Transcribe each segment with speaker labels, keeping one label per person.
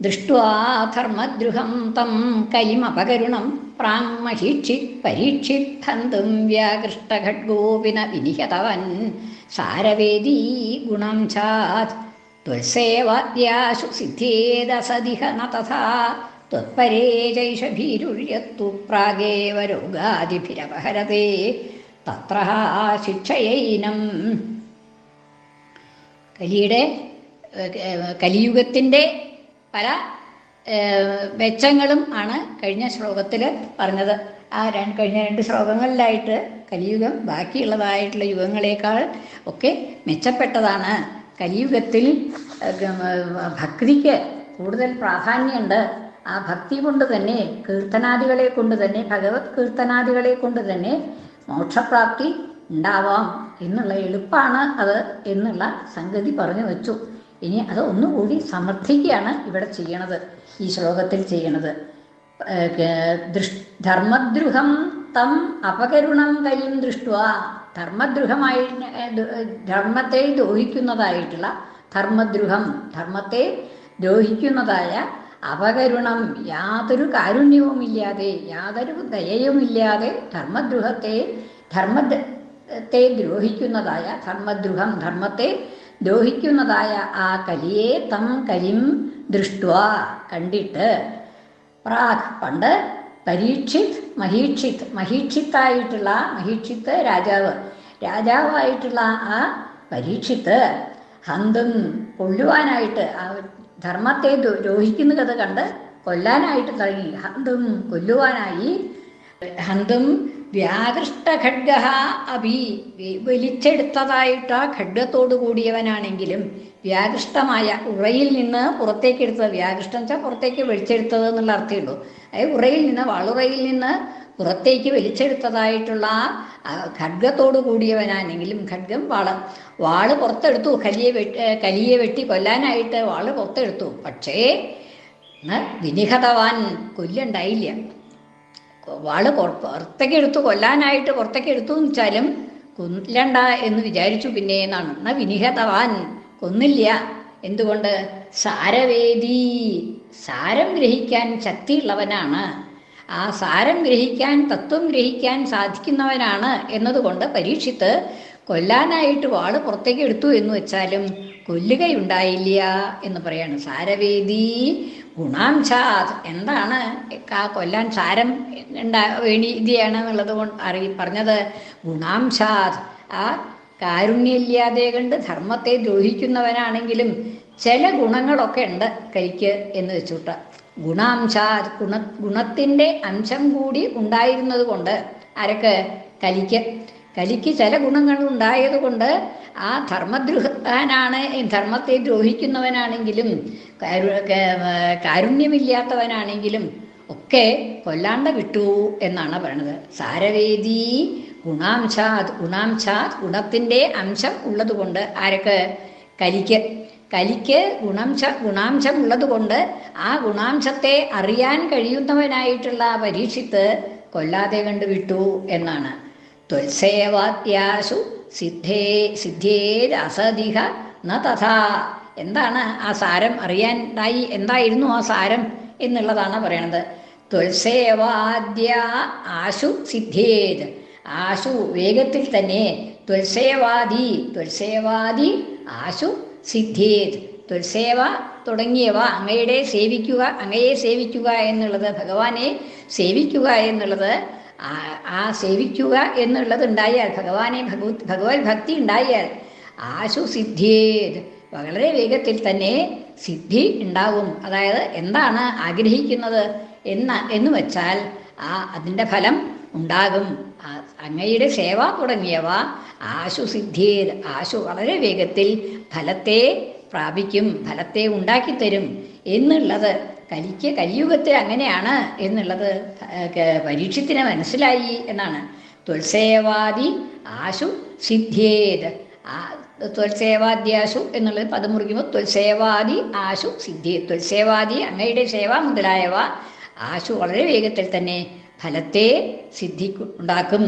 Speaker 1: ദൃഷ്ട്വാ ധർമ്മദ്രുഹം തം കലിമപകരുണം പ്രാങ്മഹീക്ഷിത് പരീക്ഷിത് ഹന്തും വ്യാകൃഷ്ടഖഡ്ഗോപിന വിനിഹതവൻ സാരവേദീ ഗുണം ചാത്. ത്വസേവാദ്യാശു സിദ്ധേദസതിഹ ന തഥാ. ത്വത്പരേ ചൈഷ ഭീരുര്യത്തു പ്രാഗേവ രോഗാദിഭിരപഹരത്തെ തത്ര ശിക്ഷയൈനം. കലിയുടെ കലിയുഗത്തിന്റെ പല മെച്ചങ്ങളും ആണ് കഴിഞ്ഞ ശ്ലോകത്തിൽ പറഞ്ഞത്. ആ രണ്ട് കഴിഞ്ഞ രണ്ട് ശ്ലോകങ്ങളിലായിട്ട് കലിയുഗം ബാക്കിയുള്ളതായിട്ടുള്ള യുഗങ്ങളേക്കാൾ ഒക്കെ മെച്ചപ്പെട്ടതാണ്. കലിയുഗത്തിൽ ഭക്തിക്ക് കൂടുതൽ പ്രാധാന്യമുണ്ട്. ആ ഭക്തി കൊണ്ട് തന്നെ കീർത്തനാദികളെ കൊണ്ട് തന്നെ ഭഗവത് കീർത്തനാദികളെ കൊണ്ട് തന്നെ മോക്ഷപ്രാപ്തി ഉണ്ടാവാം എന്നുള്ള എളുപ്പമാണ് അത് എന്നുള്ള സംഗതി പറഞ്ഞു വെച്ചു. ഇനി അത് ഒന്നുകൂടി സമർത്ഥിക്കുകയാണ് ഇവിടെ ചെയ്യണത് ഈ ശ്ലോകത്തിൽ ചെയ്യണത്. ധർമ്മദ്രുഹം തം അപകരുണം കയ്യും ദൃഷ്ടുവ. ധർമ്മദ്രുഹമായി ധർമ്മത്തെ ദ്രോഹിക്കുന്നതായിട്ടുള്ള ധർമ്മദ്രുഹം ധർമ്മത്തെ ദ്രോഹിക്കുന്നതായ അപകരുണം യാതൊരു കാരുണ്യവുമില്ലാതെ യാതൊരു ദയയുമില്ലാതെ ധർമ്മദ്രുഹത്തെ ധർമ്മത്തെ ദ്രോഹിക്കുന്നതായ ധർമ്മദ്രുഹം ധർമ്മത്തെ ദ്രോഹിക്കുന്നതായ ആ കലിയെ തം കലിം ദൃഷ്ടുവ കണ്ടിട്ട് പ്രാഗ് പണ്ട് പരീക്ഷിത് മഹീക്ഷിത് മഹീക്ഷിത്തായിട്ടുള്ള മഹീക്ഷിത്ത് രാജാവ് രാജാവായിട്ടുള്ള ആ പരീക്ഷിത്ത് ഹന്തും കൊല്ലുവാനായിട്ട് ആ ധർമ്മത്തെ ദ്രോ- ദ്രോഹിക്കുന്നത് കണ്ട് കൊല്ലാനായിട്ട് തുടങ്ങി. ഹന്തും കൊല്ലുവാനായി. ഹന്തും വ്യാകൃഷ്ട ഖഡ്ഗ അഭി വലിച്ചെടുത്തതായിട്ട് ഖഡ്ഗത്തോട് കൂടിയവനാണെങ്കിലും വ്യാകൃഷ്ടമായ ഉറയിൽ നിന്ന് പുറത്തേക്ക് എടുത്തത് വ്യാകൃഷ്ടം വെച്ചാൽ പുറത്തേക്ക് വലിച്ചെടുത്തത് എന്നുള്ള അർത്ഥമേ ഉള്ളൂ. അതായത് ഉറയിൽ നിന്ന് വാളുറയിൽ നിന്ന് പുറത്തേക്ക് വലിച്ചെടുത്തതായിട്ടുള്ള ഖഡ്ഗത്തോട് കൂടിയവനാണെങ്കിലും ഖഡ്ഗം വാൾ വാൾ പുറത്തെടുത്തു. കലിയെ വെട്ടി കലിയെ വെട്ടി കൊല്ലാനായിട്ട് വാൾ പുറത്തെടുത്തു. പക്ഷേ വിനിഹതവാൻ കൊല്ലുണ്ടായില്ല. വാൾ പുറ- പുറത്തേക്ക് എടുത്തു കൊല്ലാനായിട്ട് പുറത്തേക്ക് എടുത്തു എന്ന് വെച്ചാലും കൊല്ലണ്ട എന്ന് വിചാരിച്ചു പിന്നെ എന്നാണ് എന്നാ വിനിഹതവാൻ കൊന്നില്ല. എന്തുകൊണ്ട്? സാരവേദി സാരം ഗ്രഹിക്കാൻ ശക്തിയുള്ളവനാണ്. ആ സാരം ഗ്രഹിക്കാൻ തത്വം ഗ്രഹിക്കാൻ സാധിക്കുന്നവനാണ് എന്നതുകൊണ്ട് പരീക്ഷിത്ത് കൊല്ലാനായിട്ട് വാൾ പുറത്തേക്ക് എടുത്തു എന്ന് വെച്ചാലും കൊല്ലുകയുണ്ടായില്ല എന്ന് പറയാണ്. സാരവേദി ഗുണാംശാത്. എന്താണ് ആ കൊല്ലാൻ സാരം ഉണ്ടാ വേണിയതാണ് എന്നുള്ളത് കൊണ്ട് അറി പറഞ്ഞത് ഗുണാംശാത്. ആ കാരുണ്യമില്ലാതെ കണ്ട് ധർമ്മത്തെ ദ്രോഹിക്കുന്നവനാണെങ്കിലും ചില ഗുണങ്ങളൊക്കെ ഉണ്ട് കരിക്ക് എന്ന് വെച്ചുട്ട. ഗുണാംശാത് ഗുണ ഗുണത്തിന്റെ അംശം കൂടി ഉണ്ടായിരുന്നത് കൊണ്ട് ആരൊക്കെ കലിക്ക്. കലിക്ക് ചില ഗുണങ്ങൾ ഉണ്ടായതുകൊണ്ട് ആ ധർമ്മദ്രോഹാനാണ് ധർമ്മത്തെ ദ്രോഹിക്കുന്നവനാണെങ്കിലും കാരു കാരുണ്യമില്ലാത്തവനാണെങ്കിലും ഒക്കെ കൊല്ലാണ്ട വിട്ടു എന്നാണ് പറയണത്. സാരവേദി ഗുണാംശാത് ഗുണാംശാത് ഗുണത്തിന്റെ അംശം ഉള്ളതുകൊണ്ട് ആരൊക്കെ? കലിക്ക്. കലിക്ക് ഗുണാംശ ഗുണാംശം ഉള്ളതുകൊണ്ട് ആ ഗുണാംശത്തെ അറിയാൻ കഴിയുന്നവനായിട്ടുള്ള പരീക്ഷിത്ത് കൊല്ലാതെ കണ്ടു വിട്ടു എന്നാണ്. ത്വത്സേവാത്യാസു സിദ്ധേ സിദ്ധേരസതിഹ ന തഥാ. എന്താണ് ആ സാരം അറിയാനായി എന്തായിരുന്നു ആ സാരം എന്നുള്ളതാണ് പറയണത്. ത്വത്സേവാദ്യ ആശു സിദ്ധേത്. ആശു വേഗത്തിൽ തന്നെ ത്വത്സേവാദി ത്വത്സേവാദി ആശു സിദ്ധേത്. ത്വത്സേവ തുടങ്ങിയവ അങ്ങയുടെ സേവിക്കുക അങ്ങയെ സേവിക്കുക എന്നുള്ളത് ഭഗവാനെ സേവിക്കുക എന്നുള്ളത് ആ- സേവിക്കുക എന്നുള്ളത് ഉണ്ടായാൽ ഭഗവാനെ ഭഗവത് ഭഗവത് ഭക്തി ഉണ്ടായാൽ ആശു സിദ്ധിയേത്. വളരെ വേഗത്തിൽ തന്നെ സിദ്ധി ഉണ്ടാവും അതായത് എന്താണ് ആഗ്രഹിക്കുന്നത് എന്ന എന്ന് വെച്ചാൽ ആ അതിന്റെ ഫലം ഉണ്ടാകും. അങ്ങയുടെ സേവ തുടങ്ങിയവ ആശു സിദ്ധിയേത്. ആശു വളരെ വേഗത്തിൽ ഫലത്തെ പ്രാപിക്കും ഫലത്തെ ഉണ്ടാക്കിത്തരും എന്നുള്ളത് കലിക്ക് കലിയുഗത്തിൽ അങ്ങനെയാണ് എന്നുള്ളത് പരീക്ഷത്തിന് മനസ്സിലായി എന്നാണ്. ത്വൽസേവാദി ആശു സിദ്ധ്യേത്. തുൽസേവാദ്യാശു എന്നുള്ളത് പദം മുറിക്കുമ്പോൾ ത്വൽസേവാദി ആശു സിദ്ധി ത്വൽസേവാദി അങ്ങയുടെ സേവ മുതലായവ ആശു വളരെ വേഗത്തിൽ തന്നെ ഫലത്തെ സിദ്ധി ഉണ്ടാക്കും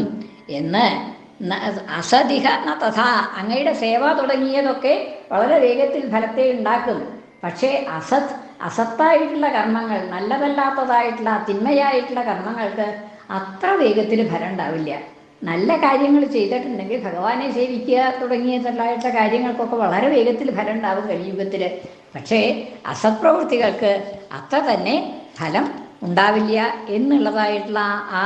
Speaker 1: എന്ന് അസതിഹ ന തഥാ അങ്ങയുടെ സേവ തുടങ്ങിയതൊക്കെ വളരെ വേഗത്തിൽ ഫലത്തെ ഉണ്ടാക്കും. പക്ഷേ അസത് അസത്തായിട്ടുള്ള കർമ്മങ്ങൾ നല്ലതല്ലാത്തതായിട്ടുള്ള തിന്മയായിട്ടുള്ള കർമ്മങ്ങൾക്ക് അത്ര വേഗത്തിൽ ഫലം ഉണ്ടാവില്ല. നല്ല കാര്യങ്ങൾ ചെയ്തിട്ടുണ്ടെങ്കിൽ ഭഗവാനെ സേവിക്കുക തുടങ്ങിയതായിട്ടുള്ള കാര്യങ്ങൾക്കൊക്കെ വളരെ വേഗത്തിൽ ഫലം ഉണ്ടാവും കലിയുഗത്തിൽ. പക്ഷേ അസത്പ്രവൃത്തികൾക്ക് അത്ര തന്നെ ഫലം ഉണ്ടാവില്ല എന്നുള്ളതായിട്ടുള്ള ആ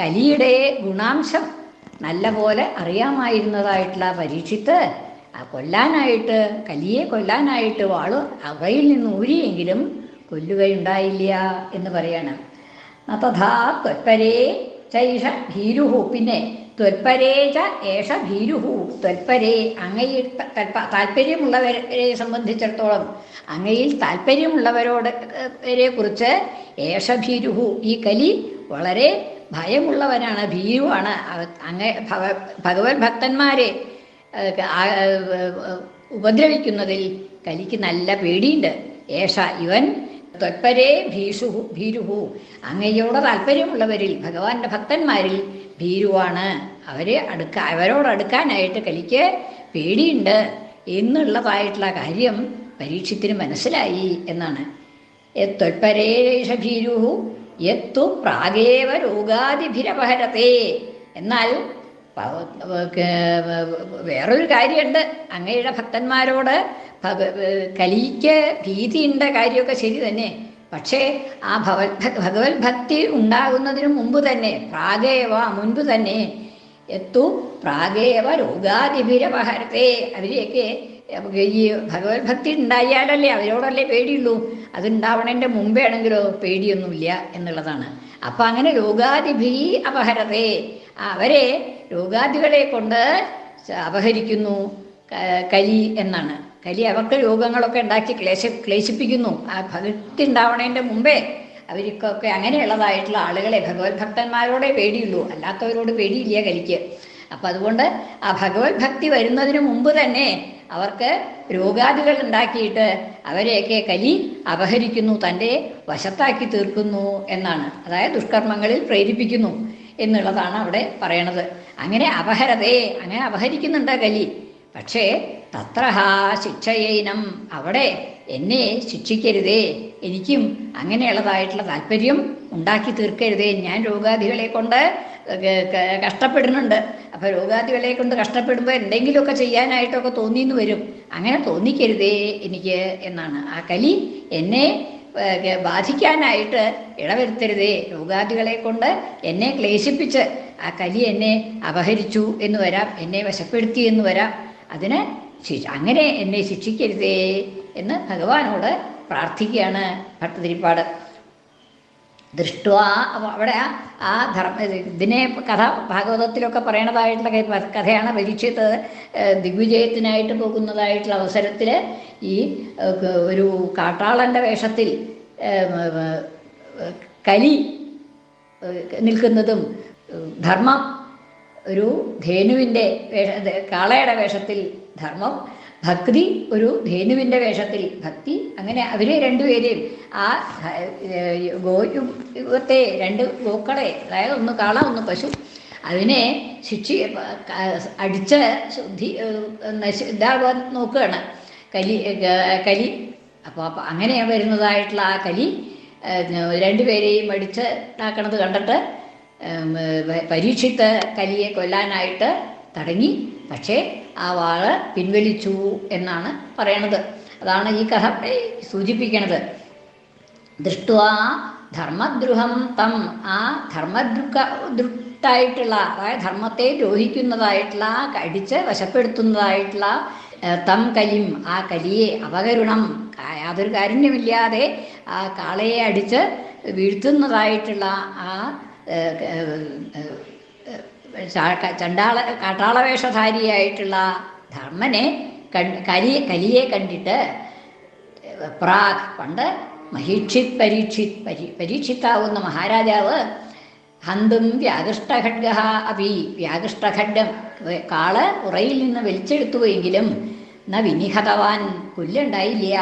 Speaker 1: കലിയുടെ ഗുണാംശം നല്ല പോലെ അറിയാമായിരുന്നതായിട്ടുള്ള പരീക്ഷിത്ത് ആ കൊല്ലാനായിട്ട് കലിയെ കൊല്ലാനായിട്ട് വാൾ അവയിൽ നിന്ന് ഊരിയെങ്കിലും കൊല്ലുകയുണ്ടായില്ല എന്ന് പറയണം. തഥാ ചൈഷ ഭീരുഹു. പിന്നെ ത്വൽപരേ ച ഏഷ ഭീരുഹു. ത്വൽപരേ അങ്ങയിൽ താല്പര്യമുള്ളവരെ സംബന്ധിച്ചിടത്തോളം അങ്ങയിൽ താല്പര്യമുള്ളവരോട് വരെ കുറിച്ച് ഏഷ ഭീരുഹു. ഈ കലി വളരെ ഭയമുള്ളവനാണ് ഭീരുവാണ്. അങ്ങ ഭഗ ഭഗവത് ഭക്തന്മാരെ ഉപദ്രവിക്കുന്നതിൽ കലിക്ക് നല്ല പേടിയുണ്ട്. ഏഷ ഇവൻ ത്വത്പരേ ഭീഷു ഭീരുഹു. അങ്ങയോട് താല്പര്യമുള്ളവരിൽ ഭഗവാന്റെ ഭക്തന്മാരിൽ ഭീരുവാണ്. അവരെ അടുക്ക അവരോട് അടുക്കാനായിട്ട് കലിക്ക് പേടിയുണ്ട് എന്നുള്ളതായിട്ടുള്ള കാര്യം പരീക്ഷത്തിന് മനസ്സിലായി എന്നാണ്. ത്വത്പരേഷ ഭീരുഹു യത്തു പ്രാഗേവ രോഗാതിഭിരപഹരത്തെ എന്നാൽ വേറൊരു കാര്യമുണ്ട്. അങ്ങയുടെ ഭക്തന്മാരോട് കലിക്ക് ഭീതിയുണ്ട കാര്യമൊക്കെ ശരി തന്നെ. പക്ഷേ ആ ഭഗവത് ഭഗവത് ഭക്തി ഉണ്ടാകുന്നതിന് മുമ്പ് തന്നെ പ്രാഗേവ മുൻപ് തന്നെ എത്തു പ്രാഗേവ രോഗാതിഭിരപഹരത്തെ. അവരെയൊക്കെ ഈ ഭഗവത് ഭക്തി ഉണ്ടായാലല്ലേ അവരോടല്ലേ പേടിയുള്ളൂ. അതുണ്ടാവണതിന്റെ മുമ്പേ ആണെങ്കിലോ പേടിയൊന്നുമില്ല എന്നുള്ളതാണ്. അപ്പം അങ്ങനെ രോഗാതിഭി അപഹരത്തെ. അവരെ രോഗാദികളെ കൊണ്ട് അപഹരിക്കുന്നു. കലി എന്നാണ്. കലി അവർക്ക് രോഗങ്ങളൊക്കെ ഉണ്ടാക്കി ക്ലേശ ക്ലേശിപ്പിക്കുന്നു. ആ ഭക്തി ഉണ്ടാവണതിന്റെ മുമ്പേ അവർക്കൊക്കെ അങ്ങനെയുള്ളതായിട്ടുള്ള ആളുകളെ ഭഗവത് ഭക്തന്മാരോടെ പേടിയുള്ളൂ. അല്ലാത്തവരോട് പേടിയില്ല കലിക്ക്. അപ്പം അതുകൊണ്ട് ആ ഭഗവത് ഭക്തി വരുന്നതിന് മുമ്പ് തന്നെ അവർക്ക് രോഗാദികൾ ഉണ്ടാക്കിയിട്ട് അവരെയൊക്കെ കലി അപഹരിക്കുന്നു തന്റെ വശത്താക്കി തീർക്കുന്നു എന്നാണ്. അതായത് ദുഷ്കർമ്മങ്ങളിൽ പ്രേരിപ്പിക്കുന്നു. എന്നുള്ളതാണ് അവിടെ പറയണത്. അങ്ങനെ അപഹരതേ അങ്ങനെ അപഹരിക്കുന്നുണ്ട് കലി. പക്ഷേ തത്രഹ ശിക്ഷയേനം അവിടെ എന്നെ ശിക്ഷിക്കരുതേ എനിക്കും അങ്ങനെയുള്ളതായിട്ടുള്ള താല്പര്യം ഉണ്ടാക്കി തീർക്കരുതേ. ഞാൻ രോഗാദികളെ കൊണ്ട് കഷ്ടപ്പെടുന്നുണ്ട്. അപ്പോൾ രോഗാദികളെ കൊണ്ട് കഷ്ടപ്പെടുമ്പോൾ എന്തെങ്കിലുമൊക്കെ ചെയ്യാനായിട്ടൊക്കെ തോന്നിയെന്ന് വരും. അങ്ങനെ തോന്നിക്കരുതേ എനിക്ക് എന്നാണ്. ആ കലി എന്നെ ബാധിക്കാനായിട്ട് ഇടവരുത്തരുതേ രോഗാദികളെ കൊണ്ട് എന്നെ ക്ലേശിപ്പിച്ച് ആ കലി എന്നെ അപഹരിച്ചു എന്ന് വരാം എന്നെ വശപ്പെടുത്തി എന്ന് വരാം. അതിന് അങ്ങനെ എന്നെ ശിക്ഷിക്കരുതേ എന്ന് ഭഗവാനോട് പ്രാർത്ഥിക്കുകയാണ് ഭട്ടതിരിപ്പാട്. ദൃഷ്ടുവാ. അവിടെ ആ- ധർമ്മ ഇതിനെ കഥ ഭാഗവതത്തിലൊക്കെ പറയണതായിട്ടുള്ള കഥയാണ് പരീക്ഷിത് ദിഗ്വിജയത്തിനായിട്ട് പോകുന്നതായിട്ടുള്ള അവസരത്തിൽ ഈ ഒരു കാട്ടാളന്റെ വേഷത്തിൽ കലി നിൽക്കുന്നതും ധർമ്മം ഒരു ധേനുവിന്റെ വേഷ കാളയുടെ വേഷത്തിൽ ധർമ്മം ഭക്തി ഒരു ധേനുവിന്റെ വേഷത്തിൽ ഭക്തി. അങ്ങനെ അവരെ രണ്ടുപേരെയും ആ ഏഹ്, രണ്ട് ഗോക്കളെ അതായത് ഒന്ന് കാള ഒന്ന് പശു അതിനെ ശിക്ഷി അടിച്ച് ശുദ്ധി നശി ഇതാവാൻ നോക്കുകയാണ്. കലി കലി അപ്പോൾ അപ്പോൾ അങ്ങനെ വരുന്നതായിട്ടുള്ള ആ കലി രണ്ടുപേരെയും അടിച്ച് ഇതാക്കണത് കണ്ടിട്ട് പരീക്ഷിത്ത് കലിയെ കൊല്ലാനായിട്ട് തടങ്ങി. പക്ഷേ ആ വാൾ പിൻവലിച്ചു എന്നാണ് പറയണത്. അതാണ് ഈ കഥ സൂചിപ്പിക്കണത്. ദൃഷ്ടുവാ ധർമ്മദ്രുഹം തം. ആ ധർമ്മദ്രുക ദൃഷ്ടായിട്ടുള്ള അതായത് ധർമ്മത്തെ ദ്രോഹിക്കുന്നതായിട്ടുള്ള കടിച്ച് വശപ്പെടുത്തുന്നതായിട്ടുള്ള തം കലിം ആ കലിയെ അപകരുണം. യാതൊരു കാരുണ്യമില്ലാതെ ആ കാളയെ അടിച്ച് വീഴ്ത്തുന്നതായിട്ടുള്ള ആ ചണ്ടാള കാട്ടാളവേഷധാരിയായിട്ടുള്ള ധർമ്മനെ കൺ കലി കലിയെ കണ്ടിട്ട് പ്രാഗ് പണ്ട് മഹീക്ഷിത് പരീക്ഷിത് പരി പരീക്ഷിത്താവുന്ന മഹാരാജാവ് ഹന്തും വ്യാകൃഷ്ടഖഡ്ഗ അപി വ്യാകൃഷ്ടഖഡ്ഗം കാൾ ഉറയിൽ നിന്ന് വലിച്ചെടുത്തുവെങ്കിലും ന വിനിഹതവാൻ പുല്ലുണ്ടായില്ല.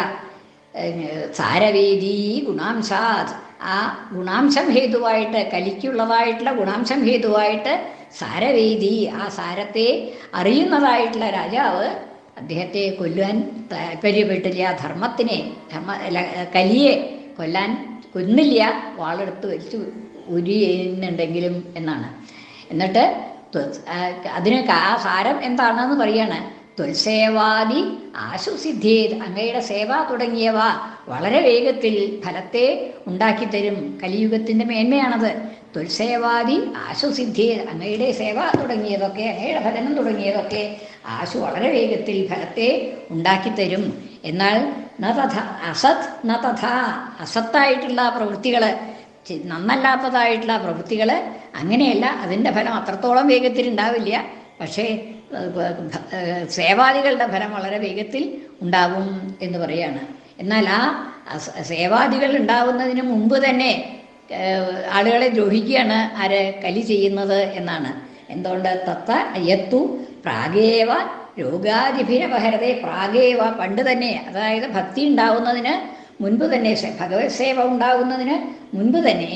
Speaker 1: സാരവേദീ ഗുണാംശാത് ആ ഗുണാംശം ഹേതുവായിട്ട് കലിക്കുള്ളതായിട്ടുള്ള ഗുണാംശം ഹേതുവായിട്ട് സാരവേദി ആ സാരത്തെ അറിയുന്നതായിട്ടുള്ള രാജാവ് അദ്ദേഹത്തെ കൊല്ലുവാൻ താല്പര്യപ്പെട്ടില്ല. ധർമ്മത്തിനെ ധർമ്മ കലിയെ കൊല്ലാൻ കൊന്നില്ല. വാളെടുത്ത് വലിച്ചു ഉരിയുന്നുണ്ടെങ്കിലും എന്നാണ്. എന്നിട്ട് അതിന് ആഹാരം എന്താണെന്ന് പറയാണ്. തുൽസേവാദി ആശുസിദ്ധി അങ്ങയുടെ സേവ തുടങ്ങിയവ വളരെ വേഗത്തിൽ ഫലത്തെ ഉണ്ടാക്കിത്തരും. കലിയുഗത്തിന്റെ മേന്മയാണത്. ത്വൽസേവാദി ആശുസിദ്ധി അമ്മയുടെ സേവ തുടങ്ങിയതൊക്കെ അമ്മയുടെ ഫലനം തുടങ്ങിയതൊക്കെ ആശു വളരെ വേഗത്തിൽ ഫലത്തെ ഉണ്ടാക്കിത്തരും. എന്നാൽ ന തഥ അസത് ന തഥ അസത്തായിട്ടുള്ള പ്രവൃത്തികൾ നന്നല്ലാത്തതായിട്ടുള്ള പ്രവൃത്തികൾ അങ്ങനെയല്ല അതിന്റെ ഫലം അത്രത്തോളം വേഗത്തിൽ ഉണ്ടാവില്ല. പക്ഷേ സേവാദികളുടെ ഫലം വളരെ വേഗത്തിൽ ഉണ്ടാവും എന്ന് പറയാണ്. എന്നാൽ ആ സേവാദികൾ ഉണ്ടാവുന്നതിന് മുമ്പ് തന്നെ ആളുകളെ ദ്രോഹിക്കുകയാണ് ആര് കലി ചെയ്യുന്നത് എന്നാണ്. എന്തുകൊണ്ട്? തത്ത യത്തു പ്രാഗേവ രോഗാതിഭിരപഹരതെ പ്രാഗേവ. പണ്ട് തന്നെ അതായത് ഭക്തി ഉണ്ടാവുന്നതിന് മുൻപ് തന്നെ ഭഗവത് സേവ ഉണ്ടാകുന്നതിന് മുൻപ് തന്നെ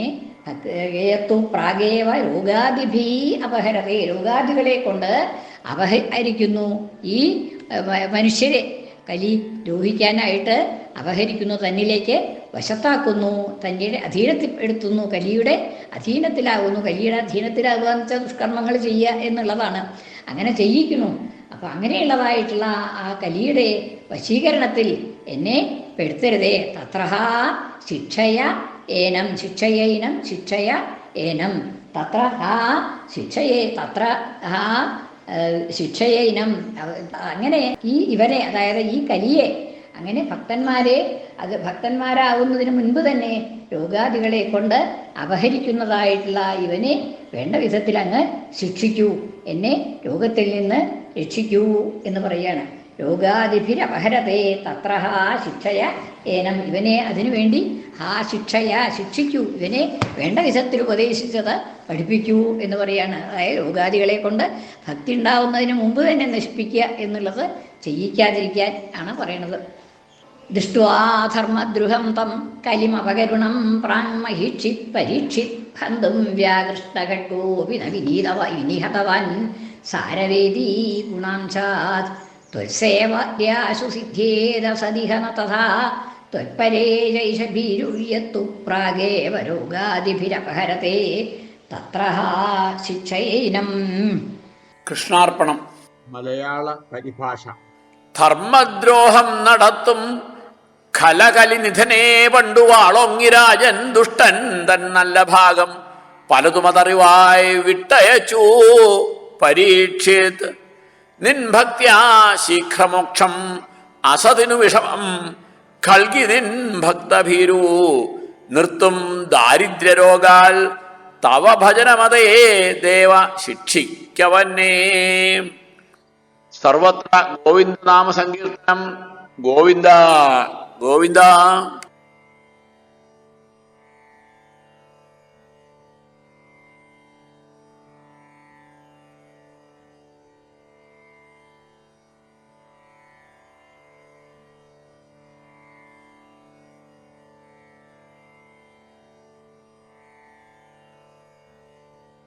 Speaker 1: ഏത്തു പ്രാഗേവ രോഗാതിഭി അപഹരതെ രോഗാദികളെ കൊണ്ട് അപഹരിക്കുന്നു. ഈ മനുഷ്യരെ കലി ദ്രോഹിക്കാനായിട്ട് അപഹരിക്കുന്നു തന്നിലേക്ക് വശത്താക്കുന്നു തന്റെ അധീനത്തിൽ എടുത്തുന്നു കലിയുടെ അധീനത്തിലാകുന്നു കലിയുടെ അധീനത്തിലാകുക എന്ന് വെച്ചാൽ ദുഷ്കർമ്മങ്ങൾ ചെയ്യുക എന്നുള്ളതാണ്. അങ്ങനെ ചെയ്യിക്കുന്നു. അപ്പം അങ്ങനെയുള്ളതായിട്ടുള്ള ആ കലിയുടെ വശീകരണത്തിൽ എന്നെ പെടുത്തരുതേ. തത്രഹ ശിക്ഷയ ഏനം ശിക്ഷയൈനം ശിക്ഷയ ഏനം. തത്ര ഹാ ശിക്ഷയെ തത്ര ഹാ ശിക്ഷയൈനം അങ്ങനെ ഈ ഇവരെ അതായത് ഈ കലിയെ അങ്ങനെ ഭക്തന്മാരെ അത് ഭക്തന്മാരാകുന്നതിന് മുൻപ് തന്നെ രോഗാദികളെ കൊണ്ട് അപഹരിക്കുന്നതായിട്ടുള്ള ഇവനെ വേണ്ട വിധത്തിൽ അങ്ങ് ശിക്ഷിക്കൂ. എന്നെ രോഗത്തിൽ നിന്ന് രക്ഷിക്കൂ എന്ന് പറയുകയാണ് രോഗാദിഭിരപഹരതേ തത്ര ഹാ ശിക്ഷയ ഏനം. ഇവനെ അതിനുവേണ്ടി ആ ശിക്ഷയ ശിക്ഷിക്കൂ. ഇവനെ വേണ്ട വിധത്തിൽ ഉപദേശിച്ചത് പഠിപ്പിക്കൂ എന്ന് പറയാണ്. അതായത് രോഗാദികളെ കൊണ്ട് ഭക്തി ഉണ്ടാവുന്നതിന് മുമ്പ് തന്നെ നശിപ്പിക്കുക എന്നുള്ളത് ചെയ്യിക്കാതിരിക്കാൻ ആണ് പറയണത്. ദൃഷ്ട്വാ ധർമ്മദ്രുഹം തം കലിമപകരുണം പ്രാങ്മഹീക്ഷിത് പരീക്ഷിത് ഹന്തും വ്യാകൃഷ്ടഘട്ടോപി ന വിനീതവ വിനിഹതവാൻ സാരവേദീ ഗുണാംശാത് ത്വത്സേവാദ്യാശു സിദ്ധ്യേത സദിഹ ന തഥാ ത്വത്പരേ ജൈഷഭീരുര്യത്തു പ്രാഗേവ രോഗാദിഭിരപഹരത്തെ തത്ര ഹാ
Speaker 2: കൃഷ്ണാർപ്പണം.
Speaker 3: മലയാള പരിഭാഷ.
Speaker 2: ധർമ്മദ്രോഹം നടത്തും ഖലകലിനിധനെ പണ്ടു വാളൊങ്ങിരാജൻ ദുഷ്ടൻ തൻ നല്ല ഭാഗം. പലതുമതറിവായി വിട്ടയച്ചു പരീക്ഷിത്. നിൻ ഭക്ത്യാ ശീഘ്രമോക്ഷം അസതിനു വിഷമം. കൽകി നിൻ ഭക്തഭീരു. നിർത്തും ദാരിദ്ര്യരോഗാൽ തവ ഭജനമതേ ദേവ ശിക്ഷിക്കവന്നേ. സർവത്ര ഗോവിന്ദനാമ സങ്കീർത്തനം ഗോവിന്ദ ഗോവിന്ദ.